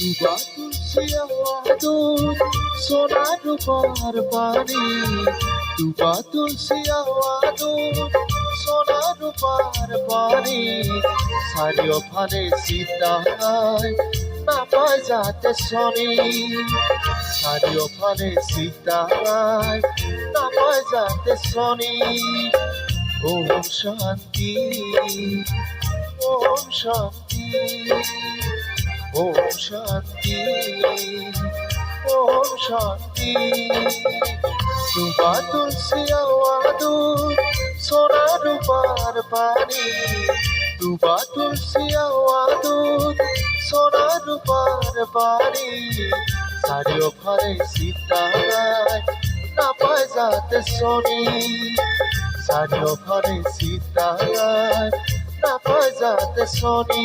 দুবা তুলসী আওয়াদুত সোনা রূপার বাড়ি দুবা তুলসী সোনা রূপার বাড়ি সারিও ফালে সীতায় না পায় যাতে শনি সারিও ফালে সীতায় না পায় যাতে শনি ওম শান্তি ওম শান্তি ওম শান্তি ওম শান্তি। সুবা তুলসী আওয়াদু সোনা রূপার পানি। দুবা তুলসী আওয়াদু সোনা রূপার পানি। সারিও ফারে সীতায় না যাতে শনি। সারিও ফারে সীতায় না পায় যাতে শনি।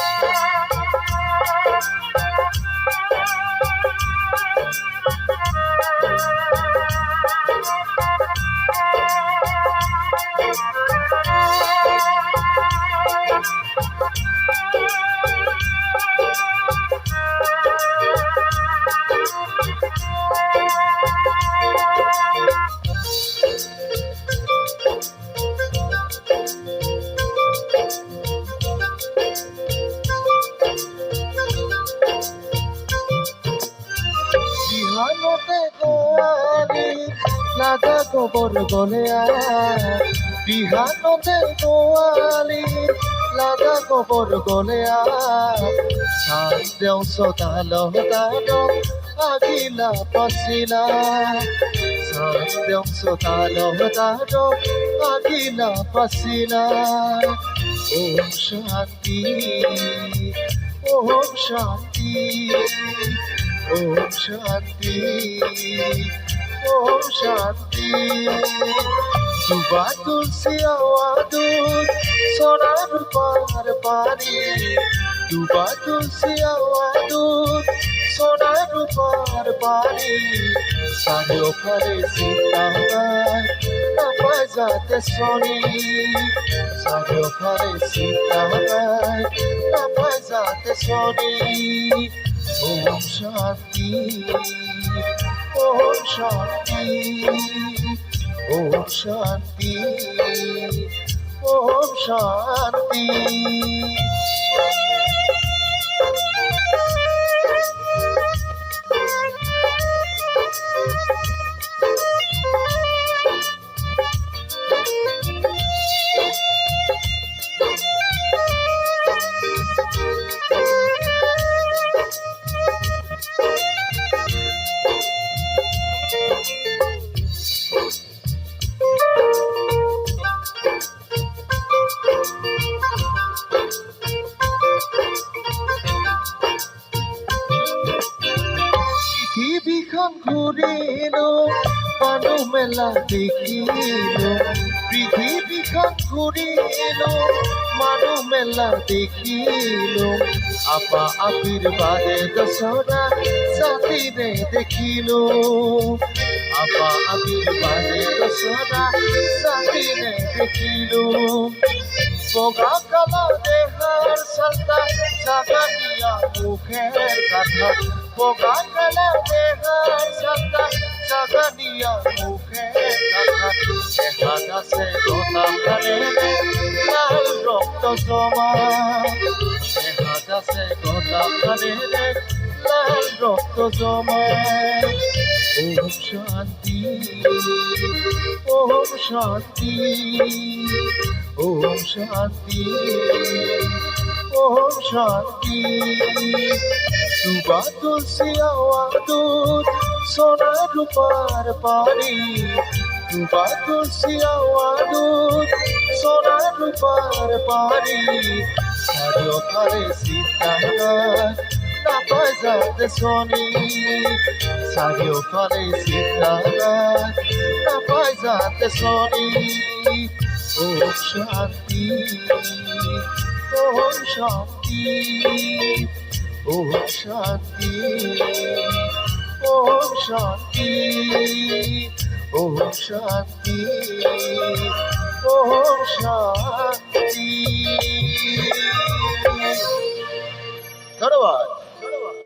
বিহানতে গোয়ালি লাগা গোবর গলে বিহানতে গোয়ালি লাগা গোবর গলে সান্দেও সদাল দাল আগিলা পাছিলা সান্দেও সদাল দাল আগিলা পাছিলা ওম শান্তি ওম শান্তি। ওম শান্তি ওম শান্তি। দুবা তুলসী আওয়াদুত সোনার পার। পানি দুবা তুলসী আওয়াদুত সোনার পার। ফারে সীতায় না পায় যাতে শনি। সারিও ফারে সীতায় না যাতে শনি। ওম শক্তি ওম শক্তি ওম শক্তি ওম শান্তি। পৃথিৱীখন ঘূৰিলো মানুহ মেলা দেখিলো। পৃথিৱীখন ঘূৰিলো মানুহ মেলা দেখিলো। আপা আশীৰ্বাদে দশৰা জাতিৰে দেখিলো। আপা আশীৰ্বাদে দশৰা জাতিৰে দেখিলো। বগা কালা দেহার সালতা জাগানিয়া মুখের কথা বগা কালা দেহার সালতা জাগানিয়া মুখের কথা দেখা যাচ্ছে গোটা কালে লাল রক্ত জমা। দেখা যাচ্ছে গোটা কালে লাল রক্ত জমা। ওম শান্তি ওম শান্তি ওম শান্তি ওম শান্তি। দুবা তুলসী আওয়াদুত সোনা রূপার পানি। দুবা তুলসী আওয়াদুত সোনা রূপার পানি। সারিও ফারে সীতায় না পায় যাতে শনি। সারিও ফারে সীতায় না পায় যাতে শনি। ওম শান্তি ওম শান্তি ওম শান্তি ওম শান্তি ওম শান্তি ওম শান্তি। ধন্যবাদ।